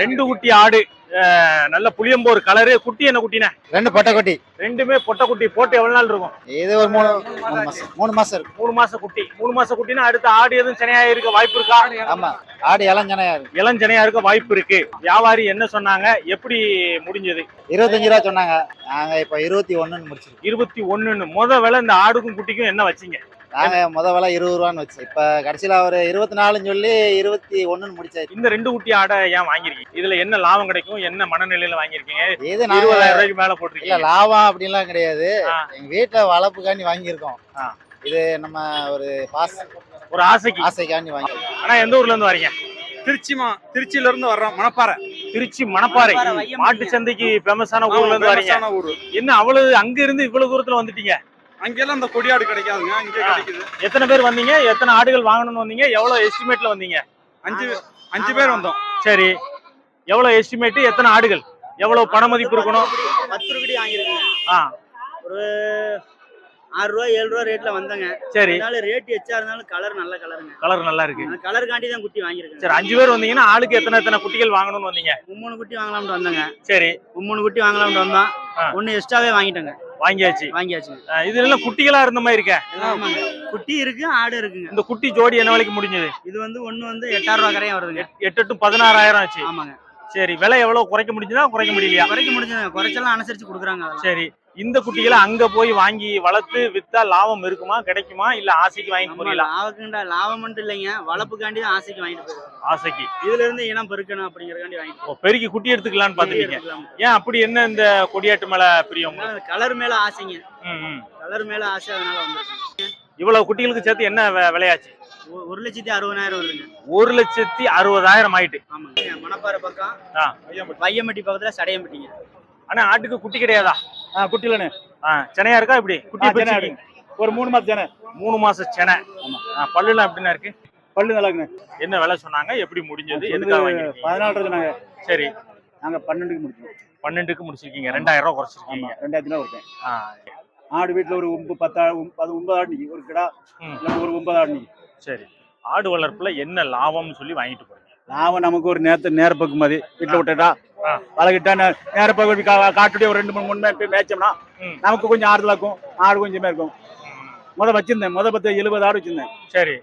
ரெண்டு குட்டி ஆடு நல்ல புளியம்போர் கலரு குட்டி என்ன குட்டினே? ரெண்டு பொட்டைக்குட்டி. ரெண்டுமே பொட்டை குட்டி போட்டு எவ்வளவு நாள் இருக்கும்? இது ஒரு மூணு மூணு மாசம் மூணு மாசம் இருக்கு. மூணு மாச குட்டி. மூணு மாச குட்டினா அடுத்த ஆடு எதுவும் சென்னையா இருக்க வாய்ப்பு இருக்கா? ஆமா ஆடு இளஞ்சனையா இருக்கு. இளஞ்சனையா இருக்க வாய்ப்பு இருக்கு. வியாபாரி என்ன சொன்னாங்க? எப்படி முடிஞ்சது? இருபத்தஞ்சு ரூபா சொன்னாங்க. நாங்க இப்ப இருபத்தி ஒண்ணுன்னு முடிச்சிருக்கோம். இருபத்தி ஒண்ணுன்னு. முத வேலை இந்த ஆடுக்கும் குட்டிக்கும் என்ன வச்சீங்க? நாங்க முத விலை இருபது ரூபான்னு வச்சு இப்ப கடைசியில ஒரு இருபத்தி நாலுன்னு சொல்லி இருபத்தி ஒண்ணுன்னு முடிச்சாச்சு இந்த ரெண்டு குட்டி ஆடை ஏன் வாங்கிருக்கீங்க இதுல என்ன லாபம் கிடைக்கும்? என்ன மனநிலையில வாங்கிருக்கீங்க இது இருபதாயிரம் ரூபாய்க்கு மேல இல்ல போட்டிருக்கீங்க லாபம் அப்படின்லாம் கிடையாது. ஆ. எங்க வீட்டுல வளர்ப்புக்காண்டி வாங்கியிருக்கோம். இது நம்ம ஒரு பாஸ் ஒரு ஆசைக்கு. ஆசைக்காண்டி வாங்கி ஆனா எந்த ஊர்ல இருந்து வரீங்க? திருச்சிமா திருச்சியில இருந்து வர்றோம் மணப்பாறை. திருச்சி மணப்பாறை. மாட்டு சந்தைக்கு ஃபேமஸான ஊர்ல இருந்து வரீங்க. என்ன அவ்வளவு அங்க இருந்து இவ்வளவு தூரத்துல வந்துட்டீங்க? அங்கெல்லாம் இந்த கொடியாடு கிடைக்காதுங்க இங்கே. கிடைக்குது. எத்தனை பேர் வந்தீங்க? எத்தனை ஆடுகள் வாங்கணும்னு வந்தீங்க? எவ்வளவு எஸ்டிமேட்ல வந்தீங்க? அஞ்சு அஞ்சு பேர் வந்தோம். சரி. எவ்வளவு எஸ்டிமேட் எத்தனை ஆடுகள்? எவ்வளவு பண மதிப்பு இருக்கணும்? பத்து ரூபாய் வாங்கிருக்கேன் ஆ. ஒரு ஆறு ரூபா ஏழு ரூபா ரேட்ல வந்தங்க. சரி. அதனால ரேட் எச்சா இருந்தாலும் கலர் நல்ல கலருங்க கலர் நல்லா இருக்கு. அந்த கலருக்காண்டி தான் குட்டி வாங்கியிருக்கேன் சரி அஞ்சு பேர் வந்தீங்கன்னா ஆளுக்கு எத்தனை எத்தனை குட்டிகள் வாங்கணும்னு வந்தீங்க? மும்மூணு குட்டி வாங்கலாம்னு வந்தங்க. சரி. மும்மூணு குட்டி வாங்கலாம்னு வந்தோம். ஒன்னு எக்ஸ்ட்ராவே வாங்கிட்டோங்க. வாங்கியாச்சு. வாங்கியாச்சுங்க. ஆ, இது எல்லாம் குட்டிகளா இருந்த மாதிரி இருக்க. ஆமாங்க. குட்டி இருக்கு ஆடு இருக்குங்க. இந்த குட்டி ஜோடி என்ன விலைக்கு முடிஞ்சது? இது வந்து ஒண்ணு வந்து எட்டாயிரம் ரூபா கரையும் வருதுங்க. எட்டு டு பதினாறாயிரம் ஆச்சு. ஆமாங்க. சரி விலை எவ்வளவு? குறைக்க முடிஞ்சதா குறைக்க முடியலையா? குறைக்க முடிஞ்சதுங்க. குறைச்செல்லாம் அனுசரிச்சு கொடுக்குறாங்க சரி. இந்த குட்டிகளை அங்க போய் வாங்கி வளர்த்து வித்தா லாபம் இருக்குமா கிடைக்குமா இல்ல ஆசைக்கு வாங்கி நம்ம போறீங்களா? லாபக்குண்டா லாபம் மட்டும் இல்லைங்க. வளர்ப்புக்காண்டி தான் ஆசைக்கு வாங்கிட்டு போயிருக்கோம் ஆசைக்கு. இதுல இருந்து இனம் பெருக்கணும் அப்படிங்கறதுக்காண்டி வாங்கிட்டு பெருக்கி குட்டி எடுத்துக்கலாம்னு பாத்துட்டீங்க. ஏன் அப்படி என்ன இந்த கொடியாட்டு மேல பிரியம்? கலர் மேல ஆசைங்க. கலர் மேல ஆசை அதனால வந்துருக்கேன் இவ்வளவு குட்டிகளுக்கு சேர்த்து என்ன வி- விலையாச்சு? ஒ- ஒரு லட்சத்தி அறுபதாயிரம் வருதுங்க. ஒரு லட்சத்தி அறுபதாயிரம் ஆயிட்டு. ஆமாங்க. மணப்பாறை பக்கம். வையம்பட்டி பக்கத்துல சடையம்பட்டிங்க. ஆனா ஆட்டுக்கு குட்டி கிடையாதா? ஆ, செனையா இருக்கா இப்படி? குட்டி ஒரு மூணு மாசம் தானே மூணு மாச செனை ஆ, பல்லுலாம் எப்படின்னா இருக்கு? பல்லு நல்லா இருக்குண்ணே என்ன விலை சொன்னாங்க? எப்படி முடிஞ்சது? எதுக்காக பதினாலு நாங்க சரி. நாங்க பன்னெண்டுக்கு முடிச்சோம் பன்னெண்டுக்கு முடிச்சிருக்கீங்க. ரெண்டாயிரம் ரூபாய் குறைச்சிருக்கீங்க. ரெண்டாயிரத்தி ரூபா ஆடு வீட்டுல ஒரு ஒன்பது பத்து அது ஒன்பது ஆடு நிக்கி ஒரு கிடா ஒரு ஒன்பது ஆடு நிக்கி சரி. ஆடு வளர்ப்புல என்ன லாபம்னு சொல்லி வாங்கிட்டு போறீங்க? லாபம் நமக்கு ஒரு நேரத்து நேர பக்கு மாதிரி வீட்டுல விட்டுட்டா? நே- நேர பக்கம் காட்டுடைய ஒரு ரெண்டு மூணு மூணு போய் மேய்ச்சோம்னா. நமக்கு கொஞ்சம் ஆறுதலா இருக்கும். ஆடு கொஞ்சமே இருக்கும். முத வச்சிருந்தேன். முத பத்து எழுபது ஆடு வச்சிருந்தேன். சரி.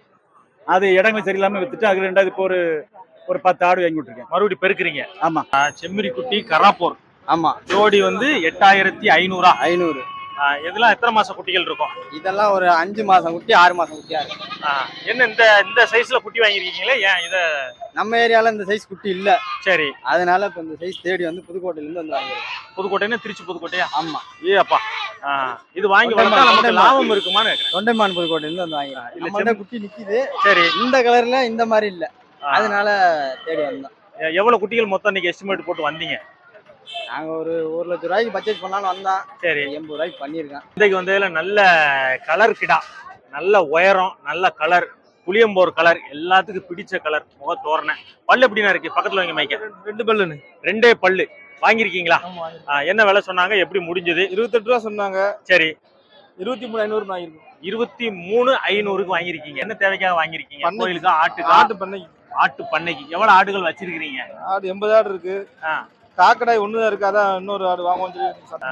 அது இடங்கள் சரியில்லாம வித்துட்டு அது ரெண்டாவது இப்போ ஒரு ஒரு பத்து ஆடு வாங்கி விட்டுருக்கேன். மறுபடியும் பெருக்குறீங்க. ஆமா. செம்மறி குட்டி கராப்பூர். ஆமா. ஜோடி வந்து எட்டாயிரத்தி ஐநூறா? ஐநூறு. இதெல்லாம் எத்தனை மாச குட்டிகள் இருக்கும்? இதெல்லாம் ஒரு அஞ்சு மாசம் குட்டி ஆறு மாசம் குட்டியா இருக்கு. ஆ, என்ன இந்த இந்த சைஸ்ல குட்டி வாங்கிருக்கீங்களே? ஏன் இத? நம்ம ஏரியால இந்த சைஸ் குட்டி இல்ல. சரி. அதனால இப்ப இந்த சைஸ் தேடி வந்து புதுக்கோட்டையில இருந்து வந்து வாங்கிருக்கோம் புதுக்கோட்டைன்னா திருச்சி புதுக்கோட்டையா? ஆமா. ஏ அப்பா. இது வாங்கி வளர்த்தா நமக்கு. லாபம் இருக்குமான்னு. தொண்டைமான் புதுக்கோட்டையில இருந்து வந்து வாங்கிருக்கோம் இல்ல, குட்டி நிக்குது. சரி. இந்த கலர்ல இந்த மாதிரி இல்ல. அதனால தேடி வந்தோம். எவ்வளவு குட்டிகள் மொத்தம் இன்னைக்கு எஸ்டிமேட் போட்டு வந்தீங்க? நாங்க ஒரு ஒரு லட்ச ரூபாய்க்கு பர்ச்சேஸ் பண்ணலாம்னு வந்தோம். சரி. எண்பது ரூபாய்க்கு பண்ணிருக்கேன் இன்றைக்கு வந்ததுல நல்ல கலர் கிடா. நல்ல உயரம் நல்ல கலர் புளியம்போர் கலர் எல்லாத்துக்கும் பிடிச்ச கலர் முக தோரணை பல்லு எப்படின்னா இருக்கு? பக்கத்துல வாங்கி மைக்க ரெண்டு பல்லுன்னு ரெண்டே பல்லு. வாங்கியிருக்கீங்களா? என்ன விலை சொன்னாங்க? எப்படி முடிஞ்சது? இருபத்தெட்டு ரூபா சொன்னாங்க. சரி. இருபத்தி மூணு ஐநூறு வாங்கிருக்கோம் இருபத்தி மூணு ஐநூறுக்கு வாங்கியிருக்கீங்க. என்ன தேவைக்காக வாங்கியிருக்கீங்க? பண்ணைக்கு. கோயிலுக்கா ஆட்டுக்கா? ஆட்டு பண்ணை ஆட்டு பண்ணைக்கு. எவ்வளவு ஆடுகள் வச்சிருக்கிறீங்க? ஆடு எண்பது ஆடு இருக்கு. ஆ. காக்கடாய் ஒண்ணுதான் இருக்கு அதான் இன்னொரு ஆடு வாங்குவோம் சொல்லி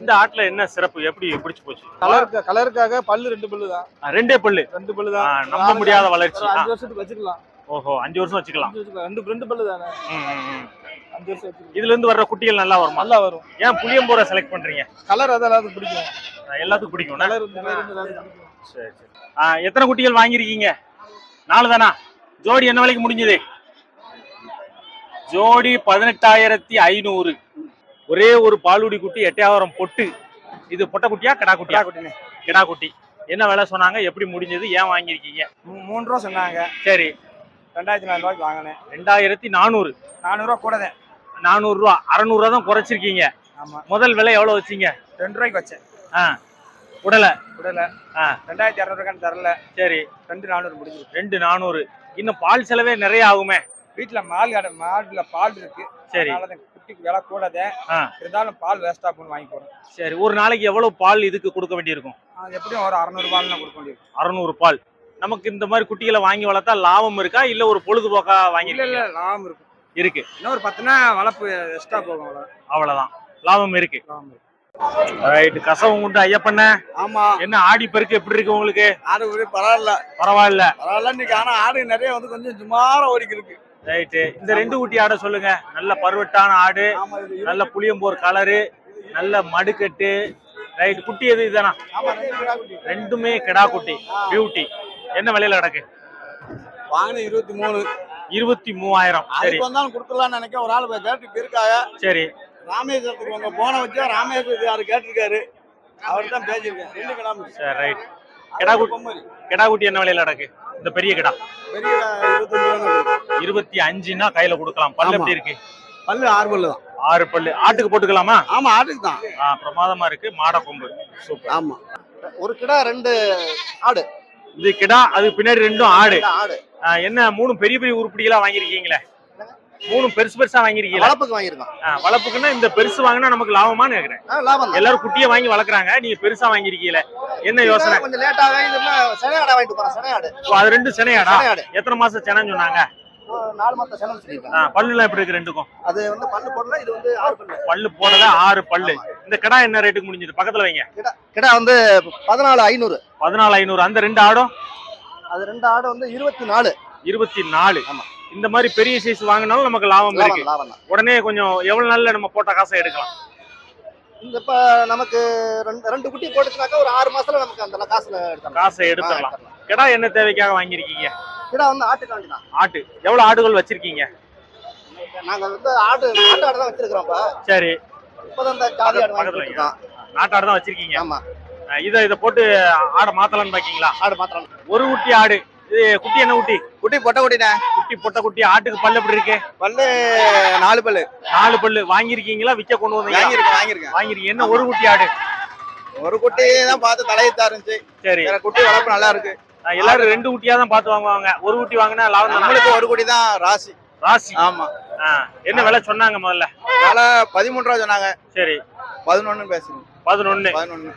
இந்த ஆட்டுல என்ன சிறப்பு? எப்படி பிடிச்சு போச்சு? கலருக்கு கலருக்காக பல்லு ரெண்டு பல்லு தான். ரெண்டே பல்லு? ரெண்டு பல்லு தான். நம்ப முடியாத வளர்ச்சி. அஞ்சு வருஷத்துக்கு வச்சிருக்கலாம். ஓஹோ அஞ்சு வருஷம் வச்சுக்கலாம். ரெண்டு ரெண்டு பல்லு தானே. அஞ்சு வருஷம் இதுல இருந்து வர்ற குட்டிகள் நல்லா வருமா? நல்லா வரும். ஏன் புளியம்போரை செலக்ட் பண்றீங்க? கலர் எல்லாத்துக்கும் பிடிக்கும். எல்லாத்துக்கும் பிடிக்கும். சரி சரி. எத்தனை குட்டிகள் வாங்கியிருக்கீங்க? நாலு தானா? ஜோடி என்ன விலைக்கு முடிஞ்சது? ஜோடி பதினெட்டாயிரத்தி ஐநூறு. ஒரே ஒரு பாலுடி குட்டி எட்டாயிரம் பொட்டு. இது பொட்டை குட்டியா கிடா குட்டியா? குட்டினே கிடா குட்டி. என்ன விலை சொன்னாங்க? எப்படி முடிஞ்சது? ஏன் வாங்கியிருக்கீங்க? மூணு ரூபா சொன்னாங்க. சரி. ரெண்டாயிரத்தி நாலு ரூபாய்க்கு வாங்கினேன். ரெண்டாயிரத்தி நானூறு. நானூறு ரூபா கூட தான் நானூறு ரூபா. அறநூறுவா தான் குறைச்சிருக்கீங்க. ஆமா. முதல் விலை எவ்வளவு வச்சீங்க? ரெண்டு ரூபாய்க்கு வச்சேன். ஆ. உடல? விடல ஆ. ரெண்டாயிரத்தி இரநூறுக்கான்னு தரல. சரி. ரெண்டு நானூறு முடிஞ்சிருக்கு. ரெண்டு நானூறு. இன்னும் பால் செலவே நிறைய ஆகுமே. வீட்டுல மால் கடை மாடுல பால் இருக்கு. சரி. குட்டிக்கு விலை கூடதே. இருந்தாலும் பால் வேஸ்டா போன்னு வாங்கி போறோம். சரி ஒரு நாளைக்கு எவ்வளவு பால் இதுக்கு கொடுக்க வேண்டியிருக்கும்? எப்படியும் ஒரு அறநூறு பால் கொடுக்க முடியும் அறநூறு பால். நமக்கு இந்த மாதிரி குட்டிகளை வாங்கி வளர்த்தா லாபம் இருக்கா? இல்ல ஒரு பொழுதுபோக்கா வாங்கிருக்கீங்க இல்ல லாபம் இருக்கும் இருக்கு. இன்னும் ஒரு பத்துனா வளர்ப்பு எக்ஸ்ட்ரா போகும் அவ்வளோ அவ்வளவுதான். லாபம் இருக்கு. லாபம் இருக்கும். ரைட் கசவம் உண்டு ஐயப்பண்ண. ஆமா. என்ன ஆடி பெருக்கு எப்படி இருக்கு உங்களுக்கு? ஆடு பரவாயில்ல. பரவாயில்ல. பரவாயில்ல இன்னைக்கு ஆனா ஆடு நிறைய வந்து கொஞ்சம் சுமார ஓடிக்கு இருக்கு ரைட்டு இந்த ரெண்டு குட்டி ஆடை சொல்லுங்க. நல்ல பருவட்டான ஆடு நல்ல புளியம்போர் கலரு நல்ல மடுக்கட்டு. ரைட் குட்டி எது இதுதானா. ரெண்டுமே கிடா குட்டி பியூட்டி என்ன விலையில கிடக்கு? வாங்கின இருபத்தி மூணு. இருபத்தி மூவாயிரம். சரி. வந்தாலும் கொடுத்துடலாம்னு நினைக்க ஒரு ஆள் கேட்டு இருக்காங்க. சரி. ராமேஸ்வரத்துக்கு உங்க போன வச்சா ராமேஸ்வரத்துக்கு யாரு கேட்டிருக்காரு? அவர் தான் பேசியிருக்கேன் ரெண்டு கிடாம சரி ரைட் கிடா குட்டி கிடா குட்டி என்ன விலையில கிடக்கு? இந்த பெரிய கிடா. பெரிய இருபத்தஞ்சு. இருபத்தி அஞ்சுனா கையில கொடுக்கலாம். பல்லு. எப்படி இருக்கு? பல்லு ஆறு பல்லு தான். ஆறு பல்லு. ஆட்டுக்கு போட்டுக்கலாமா? ஆமா ஆட்டுக்கு தான். பிரமாதமா இருக்கு. மாட கொம்பு. சூப்பர். ஆமா. ஒரு கிடா ரெண்டு ஆடு. இது கிடா அது பின்னாடி ரெண்டும் ஆடு. என்ன மூணு பெரிய பெரிய உருப்படிகளா வாங்கிருக்கீங்களே மூணு பெருசு பெருசா வாங்கிருக்கீங்களா வளர்ப்புக்கு வாங்கியிருக்கோம். ஆ, வளர்ப்புக்குன்னா இந்த பெருசு வாங்கினா நமக்கு லாபமான்னு கேக்குறேன். லாபம் எல்லாரும் குட்டியை வாங்கி வளர்க்குறாங்க. நீங்க பெருசா வாங்கிருக்கீங்களே என்ன யோசனை? கொஞ்சம் லேட்டாக வாங்கிட்டு போறேன் அது ரெண்டு சென்னையாடா செனை ஆடு எத்தனை மாசம் சென்னைன்னு சொன்னாங்க? நாலு மாத்த செனை சொல்லியிருக்காங்க பல்லுலாம் எப்படி இருக்கு ரெண்டுக்கும்? அது வந்து பல்லு போடல இது வந்து ஆறு பல்லு. பல்லு போடல ஆறு பல்லு. இந்த கடா என்ன ரேட்டுக்கு முடிஞ்சது? பக்கத்துல வைங்க. கிடா வந்து பதினாலு ஐநூறு. பதினாலு ஐநூறு. அந்த ரெண்டு ஆடும்? அது ரெண்டு ஆடு வந்து இருபத்தி நாலு இருபத்தி நாலு ஆமா. இந்த மாதிரி பெரிய சைஸ் வாங்கினாலும் நமக்கு லாபம் இருக்கு. உடனே கொஞ்சம் எவ்வளவு நாள்ல நம்ம போட்ட காசை எடுக்கலாம். இந்த இப்ப நமக்கு ரெண்டு ரெண்டு குட்டி போட்டுச்சுனாக்கா ஒரு ஆறு மாசத்துல நமக்கு அந்த காசுல எடுத்துடலாம். காசை எடுத்துடலாம். கிடா என்ன தேவைக்காக வாங்கியிருக்கீங்க? கிடா வந்து ஆட்டுக்காண்டி தான் ஆட்டு. எவ்வளவு ஆடுகள் வச்சிருக்கீங்க? நாங்க வந்து ஆடு நாட்டு ஆடு தான் வச்சிருக்கிறோம் இப்ப. சரி. இப்பதான் இந்த ஜாதி ஆடு இருக்கோம் நாட்டாடு தான் வச்சிருக்கீங்க? ஆமா. இதை இதை போட்டு ஆடை மாத்தலாம்னு பாக்கீங்களா? ஆடு மாத்திரம் ஒரு குட்டி ஆடு. இது குட்டி என்ன குட்டி? குட்டி பொட்டை குட்டினே குட்டி பொட்டை குட்டி. ஆட்டுக்கு பல்லு எப்படி இருக்கு? பல்லு நாலு பல்லு. நாலு பல்லு. வாங்கியிருக்கீங்களா? விற்க கொண்டு வந்தீங்க வாங்கியிருக்கேன் வாங்கியிருக்கேன். வாங்கிருக்கீங்க என்ன ஒரு குட்டி ஆடு? ஒரு குட்டி தான் பார்த்து தலையத்தா இருந்துச்சு சரி. குட்டி வளர்ப்பு நல்லா இருக்கு. எல்லாரும் ரெண்டு குட்டியா தான் பார்த்து வாங்குவாங்க. ஒரு குட்டி வாங்கினா லாபம் தானா? நம்மளுக்கு ஒரு குட்டி தான் ராசி. ராசி. ஆமா. என்ன விலை சொன்னாங்க முதல்ல? வேலை பதிமூணு ரூபா சொன்னாங்க. சரி. பதினொன்னு பேசுறேன் பதினொன்னு. பதினொன்னு.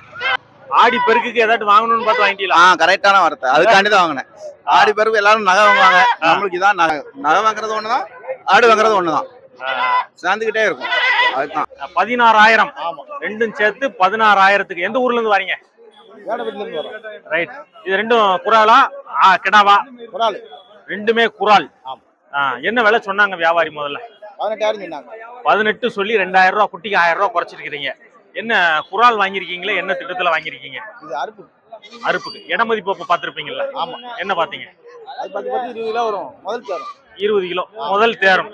ஆடி பெருக்குக்கு ஏதாட்டும் வாங்கணும்னு பார்த்து வாங்கிட்டீங்களா? ஆ கரெக்டான வார்த்தை. அதுக்காண்டி தான் வாங்கினேன். ஆடி பிறகு எல்லாரும் நகை வாங்குவாங்க. நம்மளுக்கு இதான் நகை. நகை வாங்குறது ஒண்ணுதான் ஆடு வாங்குறது ஒண்ணுதான். சேர்ந்துகிட்டே இருக்கும். அதுதான். பதினாறாயிரம். ரெண்டும் சேர்த்து பதினாறாயிரத்துக்கு. எந்த ஊர்ல இருந்து வரீங்க? ரைட் இது ரெண்டும் குறாலா ஆ, கிடாவா? குறால் ரெண்டுமே குறால் என்ன விலை சொன்னாங்க வியாபாரி முதல்ல? பதினெட்டாயிரம் சொன்னாங்க. பதினெட்டு சொல்லி ரெண்டாயிரம் ரூபா குட்டிக்கு ஆயிரம் ரூபா குறைச்சிருக்கீங்க என்ன குறால் வாங்கியிருக்கீங்களே? என்ன திட்டத்துல வாங்கியிருக்கீங்க? இது அறுப்பு. அறுப்புக்கு. இட மதிப்பு அப்ப பாத்திருப்பீங்கல்ல ஆமா. என்ன பாத்தீங்க அது பத்து பத்து இருபது கிலோ வரும். முதல் சேரும் இருபது கிலோ. முதல் தேரும்.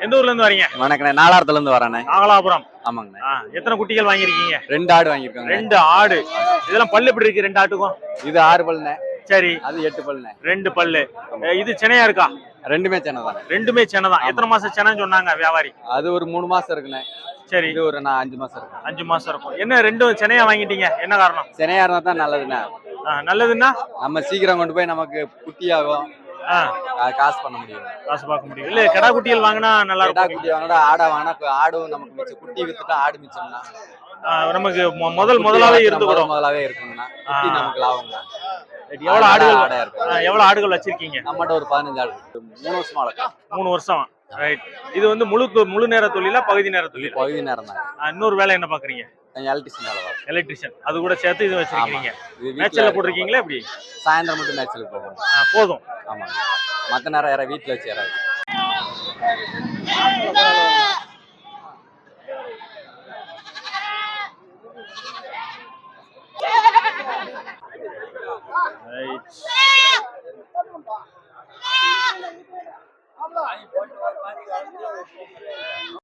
எந்த ஊர்ல இருந்து வரீங்க? வணக்கண்ணே நாலாயிரத்துல இருந்து வரேண்ணே. நாகலாபுரம். ஆமாங்கண்ணே. ஆ, எத்தனை குட்டிகள் வாங்கியிருக்கீங்க? ரெண்டு ஆடு வாங்கியிருக்கோங்க ரெண்டு ஆடு. இதெல்லாம் பல்லு எப்படி இருக்கு ரெண்டு ஆட்டுக்கும்? இது ஆறு பல்லுண்ணே. சரி. அது எட்டு பல்லுண்ணே. ரெண்டு பல்லு. அஹ் இது சென்னையா இருக்கா? ரெண்டுமே சென்னை தானே. ரெண்டுமே சென்னை தான். எத்தனை மாசம் சென்னைன்னு சொன்னாங்க வியாபாரி? அது ஒரு மூணு மாசம் இருக்குண்ணே. சரி. இது ஒரு நான் அஞ்சு மாசம் இருக்கு. அஞ்சு மாசம் இருக்கும். என்ன ரெண்டும் சென்னையா வாங்கிட்டீங்க? என்ன காரணம்? சென்னையா இருந்தா தான் நல்லதுண்ணே. ஆ, நல்லதுன்னா? நம்ம சீக்கிரம் கொண்டு போய் நமக்கு குட்டியாகும். ஆ, கா- காசு பண்ண முடியும். காசு பார்க்க முடியும். இல்ல கடா குட்டிகள் வாங்கினா நல்லா இருக்கும். குட்டி வாங்கினா ஆடா வாங்கினா ஆடும் நமக்கு மிச்சம் குட்டி வித்துட்டா ஆடு மிச்சம்னா. நமக்கு முதல் முதலாவே இருந்து முதலாவே இருக்குங்கண்ணா. நமக்கு லாபம்ண்ணா எவ்வளவு ஆடுகள் எவ்வளவு ஆடுகள் வச்சிருக்கீங்க? நம்மகிட்ட ஒரு பதினஞ்சு ஆடு. மூணு வருஷமா வளர்க்கலாம் மூணு வருஷம். ரைட் இது வந்து முழு முழு நேர தொழிலா பகுதி நேர தொழில்? பகுதி நேரம் தான். இன்னொரு வேலை என்ன பாக்குறீங்க? பார்ப்போம். எலக்ட்ரிஷியன் அது கூட சேர்த்து இது வச்சிருக்கீங்க. மேட்ச்ல போட்டிருக்கீங்களா எப்படி? சாயந்தரம் மட்டும் மேட்ச்ல போவோம் ஆ, போதும். ஆமாங்க. மற்ற நேரம் யாராவது வீட்டில் வச்சு யாராவது